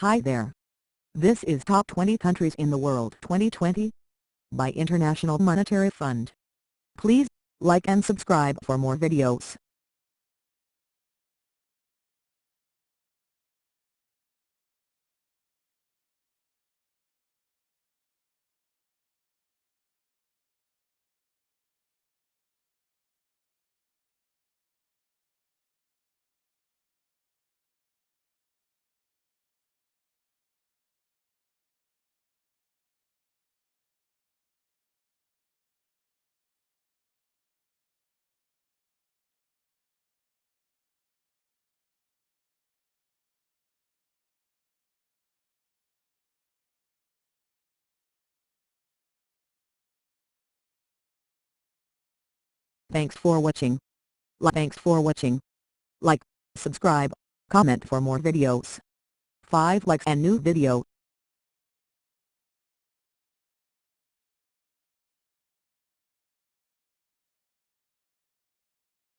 Hi there. This is Top 20 Countries in the World 2020 by International Monetary Fund. Please, like and subscribe for more videos. Thanks for watching. Like Thanks for watching. Like, subscribe, comment for more videos. 5 likes and new video.